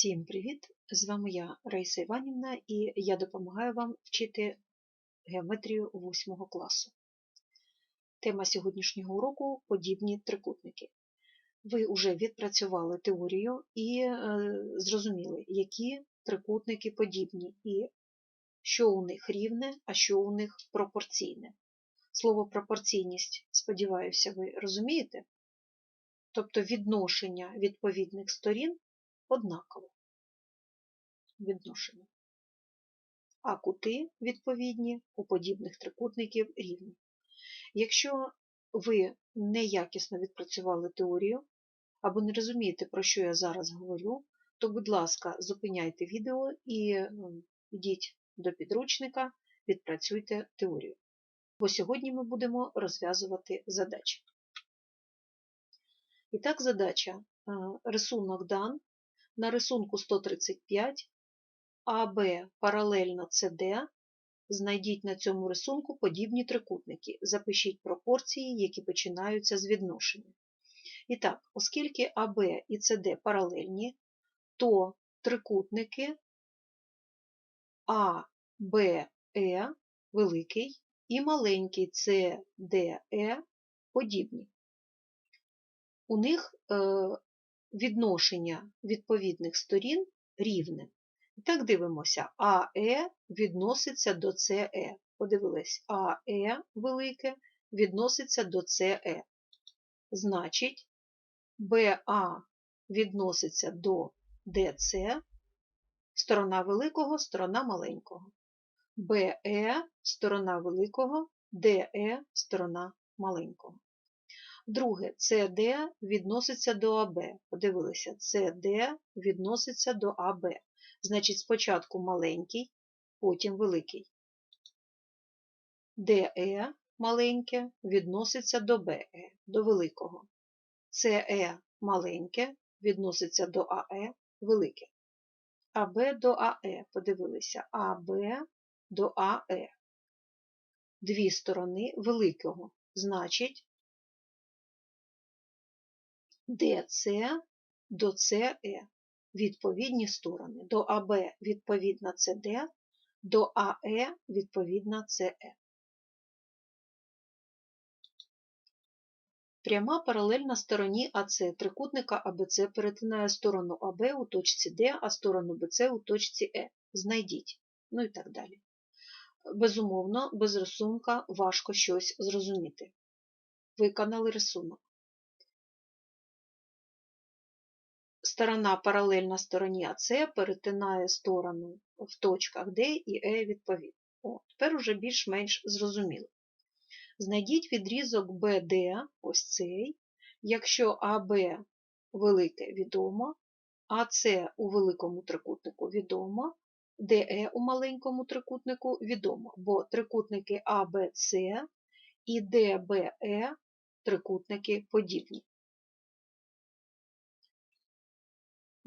Всім привіт! З вами я, Раїса Іванівна, і я допомагаю вам вчити геометрію 8 класу. Тема сьогоднішнього уроку подібні трикутники. Ви вже відпрацювали теорію і е, зрозуміли, які трикутники подібні, і що у них рівне, а що у них пропорційне. Слово пропорційність, сподіваюся, ви розумієте? Тобто відношення відповідних сторін однаково відношення. А кути, відповідні, у подібних трикутників рівні. Якщо ви неякісно відпрацювали теорію або не розумієте, про що я зараз говорю, то, будь ласка, зупиняйте відео і йдіть до підручника, відпрацюйте теорію. Бо сьогодні ми будемо розв'язувати задачі. І так, задача рисунок дан. На рисунку 135 АБ паралельно СД. Знайдіть на цьому рисунку подібні трикутники. Запишіть пропорції, які починаються з відношення. І так, оскільки АБ і СД паралельні, то трикутники А, Б, Е великий і маленький СДЕ подібні. У них е, відношення відповідних сторін рівне. І так дивимося, АЕ відноситься до СЕ. Подивились, АЕ велике відноситься до СЕ. Значить, БА відноситься до ДЦ, сторона великого, сторона маленького. БЕ сторона великого, ДЕ сторона маленького. Друге, CD відноситься до АБ. Подивилися, CD відноситься до АБ. Значить, спочатку маленький, потім великий. DE маленьке відноситься до BE, до великого. CE маленьке відноситься до АЕ велике. АБ до АЕ. Подивилися, АБ до АЕ. Дві сторони великого. Значить, ДЦ до СЕ відповідні сторони. До АБ відповідна СД, до АЕ відповідна СЕ. Пряма паралельна стороні АЦ трикутника АБЦ перетинає сторону АБ у точці Д, а сторону БЦ у точці Е. Знайдіть. Ну і так далі. Безумовно, без рисунка важко щось зрозуміти. Виконали рисунок. Сторона паралельна стороні АС перетинає сторону в точках D і E відповідно. О, Тепер уже більш-менш зрозуміло. Знайдіть відрізок BD, ось цей, якщо АБ велике відомо, АС у великому трикутнику відомо, ДЕ у маленькому трикутнику відомо, бо трикутники АБЦ і ДБЕ трикутники подібні.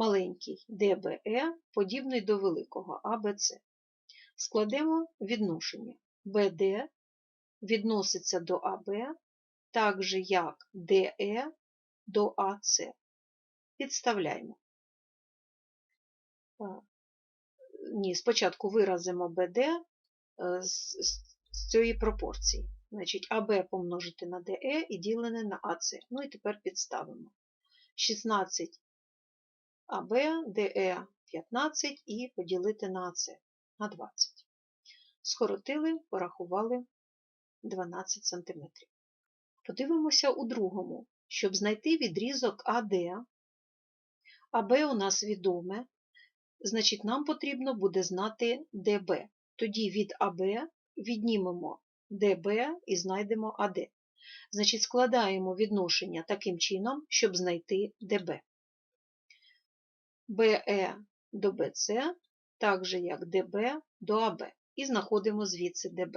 Маленький ДБЕ подібний до великого АБЦ. Складемо відношення. БД відноситься до АБ, так же як ДЕ до АЦ. Підставляємо. Ні, спочатку виразимо БД е, з цієї пропорції. Значить, АБ помножити на ДЕ і ділене на АЦ. Ну і тепер підставимо. 16 АБ, ДЕ 15 і поділити на АЦ на 20. Скоротили, порахували 12 см. Подивимося у другому, щоб знайти відрізок АД. АБ у нас відоме, значить, нам потрібно буде знати ДБ. Тоді від АБ віднімемо ДБ і знайдемо АД. Значить, складаємо відношення таким чином, щоб знайти ДБ. БЕ до БЦ, так же як ДБ до АБ, і знаходимо звідси ДБ.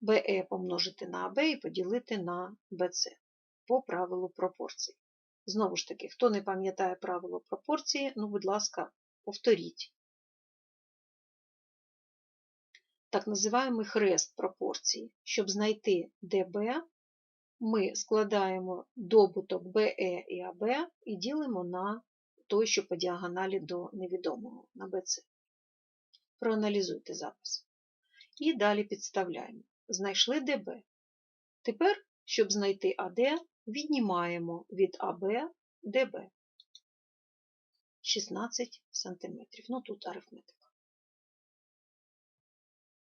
БЕ помножити на АБ і поділити на БЦ по правилу пропорцій. Знову ж таки, хто не пам'ятає правило пропорції, ну, будь ласка, повторіть. Так називаємо хрест пропорції. Щоб знайти ДБ, ми складаємо добуток БЕ і АБ і ділимо на той, що по діагоналі до невідомого на BC. Проаналізуйте запис. І далі підставляємо. Знайшли ДБ. Тепер, щоб знайти АД, віднімаємо від АБ ДБ 16 см. Ну тут арифметика.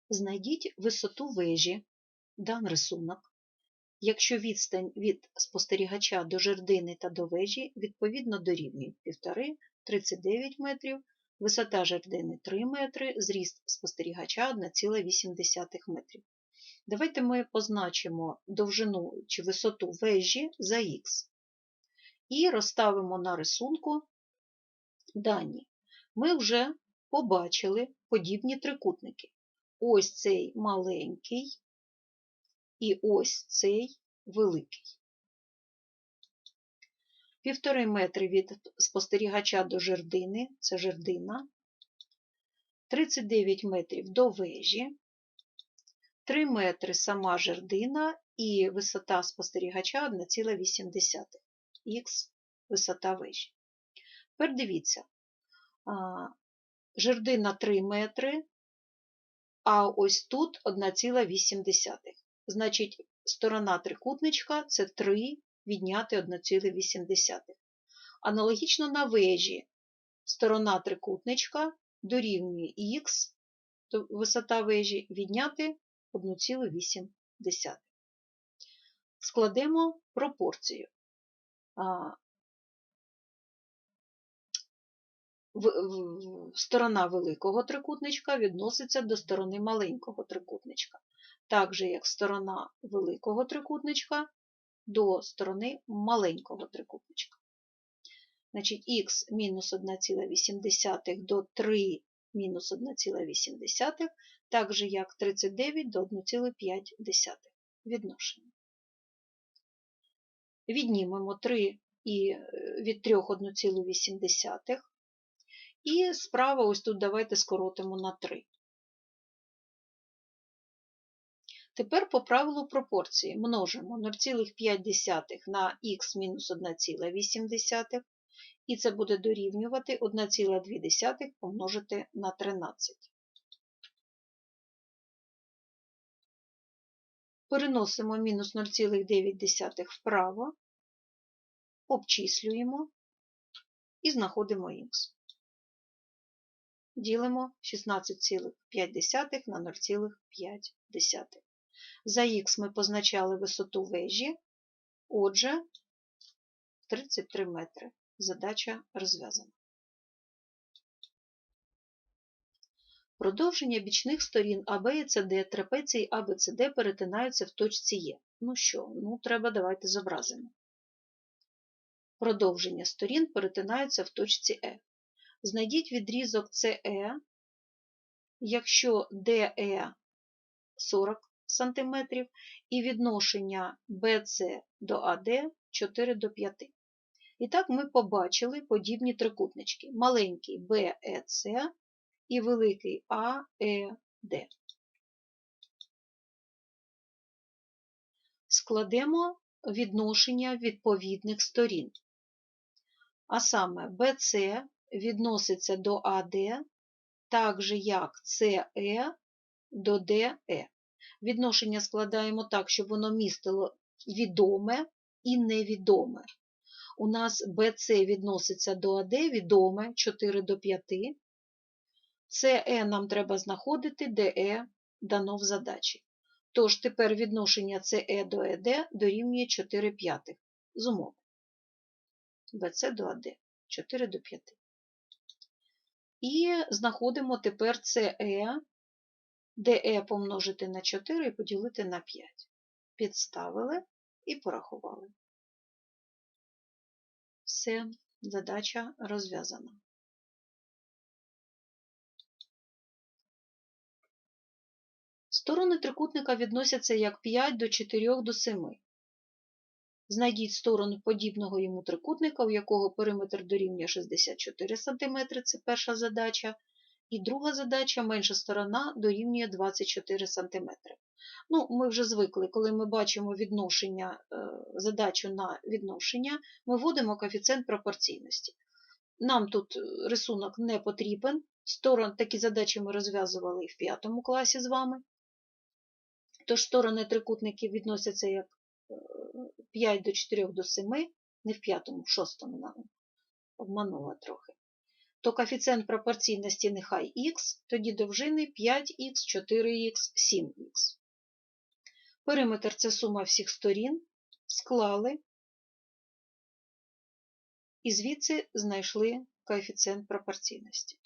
Знайдіть висоту вежі, дан рисунок, якщо відстань від спостерігача до жердини та до вежі відповідно дорівнює 1,5 39 метрів, висота жердини 3 метри, зріст спостерігача 1,8 метрів. Давайте ми позначимо довжину чи висоту вежі за х і розставимо на рисунку дані. Ми вже побачили подібні трикутники. Ось цей маленький і ось цей великий. Півтори метри від спостерігача до жердини, це жердина, 39 метрів до вежі, 3 метри сама жердина і висота спостерігача 1,8 х висота вежі. Тепер дивіться, жердина 3 метри, а ось тут 1,8. Значить, сторона трикутничка це 3 відняти 1,8. Аналогічно на вежі сторона трикутничка дорівнює х, висота вежі відняти 1,8. Складемо пропорцію. Сторона великого трикутничка відноситься до сторони маленького трикутничка, так же як сторона великого трикутничка до сторони маленького трикутничка. Значить, х мінус 1,8 до 3 мінус 1,8, так же як 39 до 1,5 відношення. Віднімемо 3 і від 3 1,8. І справа ось тут давайте скоротимо на 3. Тепер по правилу пропорції множимо 0,5 на х мінус 1,8, і це буде дорівнювати 1,2 помножити на 13. Переносимо мінус 0,9 вправо, обчислюємо і знаходимо х ділимо 16,5 на 0,5. За х ми позначали висоту вежі, отже, 33 метри. Задача розв'язана. Продовження бічних сторін АБ і СД трапеції АБЦД перетинаються в точці Е. Ну що, ну треба давайте зобразимо. Продовження сторін перетинаються в точці Е. Знайдіть відрізок CE, якщо DE 40 см і відношення BC до AD 4 до 5. І так ми побачили подібні трикутнички. Маленький BEC і великий AED. Складемо відношення відповідних сторін. А саме BC відноситься до АД, так же як СЕ до ДЕ. Відношення складаємо так, щоб воно містило відоме і невідоме. У нас БЦ відноситься до АД, відоме 4 до 5. СЕ нам треба знаходити, ДЕ дано в задачі. Тож тепер відношення СЕ до ЕД дорівнює 4 п'ятих з умови. БЦ до АД 4 до 5. І знаходимо тепер CE, DE помножити на 4 і поділити на 5. Підставили і порахували. Все, задача розв'язана. Сторони трикутника відносяться як 5 до 4 до 7. Знайдіть сторону подібного йому трикутника, у якого периметр дорівнює 64 см, це перша задача. І друга задача менша сторона дорівнює 24 см. Ну, Ми вже звикли, коли ми бачимо відношення, е, задачу на відношення, ми вводимо коефіцієнт пропорційності. Нам тут е, рисунок не потрібен. Сторон, такі задачі ми розв'язували в п'ятому класі з вами. Тож сторони трикутників відносяться як 5 до 4 до 7, не в п'ятому, в шостому нам обманула трохи. То коефіцієнт пропорційності нехай х, тоді довжини 5х, 4х, 7х. Периметр це сума всіх сторін, склали і звідси знайшли коефіцієнт пропорційності.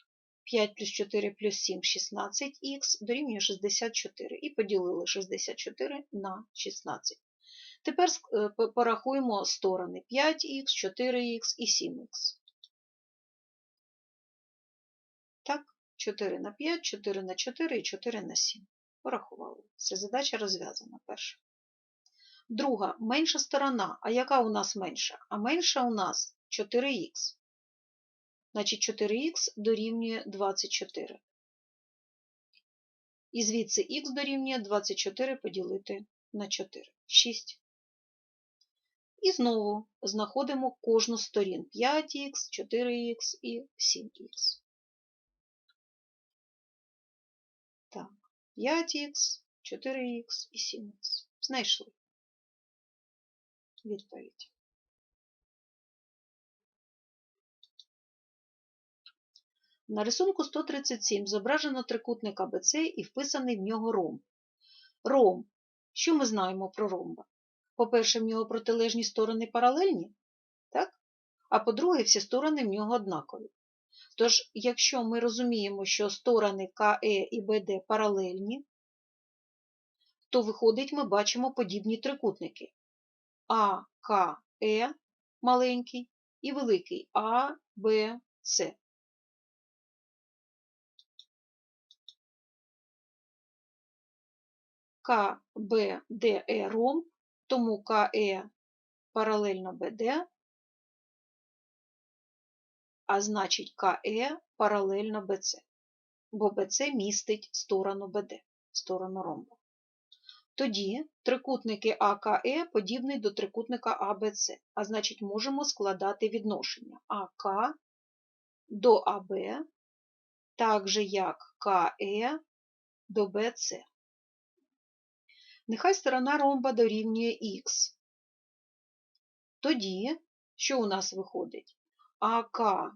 5 плюс 4 плюс 7 16х дорівнює 64 і поділили 64 на 16. Тепер е, порахуємо сторони 5х, 4х і 7х. Так, 4 на 5, 4 на 4 і 4 на 7. Порахували. Це задача розв'язана перша. Друга менша сторона. А яка у нас менша? А менша у нас 4х. Значить, 4х дорівнює 24. І звідси х дорівнює 24 поділити на 4. 6. І знову знаходимо кожну сторін 5х, 4х і 7х. Так, 5х, 4х і 7х. Знайшли відповідь. На рисунку 137 зображено трикутник АБЦ і вписаний в нього ромб. Ромб. Що ми знаємо про ромба? По-перше, в нього протилежні сторони паралельні, так? а по-друге, всі сторони в нього однакові. Тож, якщо ми розуміємо, що сторони КЕ і БД паралельні, то виходить, ми бачимо подібні трикутники А, К, Е маленький і великий А, Б, С. Тому КЕ паралельно БД, а значить КЕ паралельно БЦ, бо БЦ містить сторону БД, сторону ромба. Тоді трикутники АКЕ подібний до трикутника АБЦ, а значить можемо складати відношення АК до АБ, так же як КЕ до БЦ. Нехай сторона ромба дорівнює х. Тоді, що у нас виходить? АК е,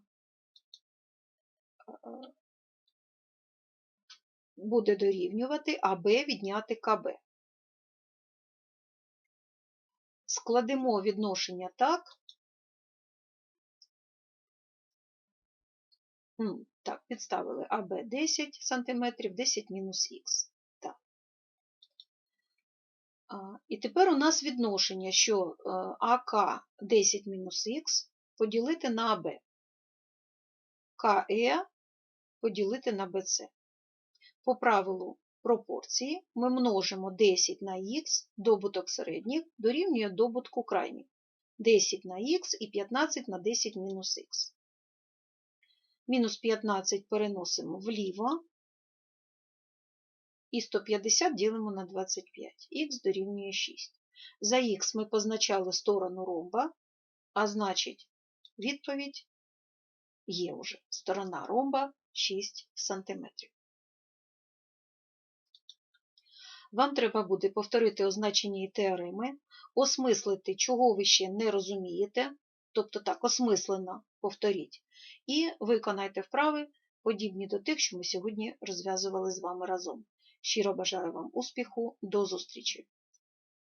буде дорівнювати АБ відняти КБ. Складемо відношення так. Так, підставили АБ 10 см, 10 мінус х. І тепер у нас відношення, що е, АК 10 мінус х поділити на АБ, КЕ поділити на БЦ. По правилу пропорції ми множимо 10 на х, добуток середніх дорівнює добутку крайніх. 10 на х і 15 на 10 мінус х. Мінус 15 переносимо вліво, і 150 ділимо на 25. Х дорівнює 6. За х ми позначали сторону ромба, а значить, відповідь є вже сторона ромба 6 см. Вам треба буде повторити означені теореми, осмислити, чого ви ще не розумієте, тобто так, осмислено повторіть, і виконайте вправи, подібні до тих, що ми сьогодні розв'язували з вами разом. Щиро бажаю вам успіху, до зустрічі!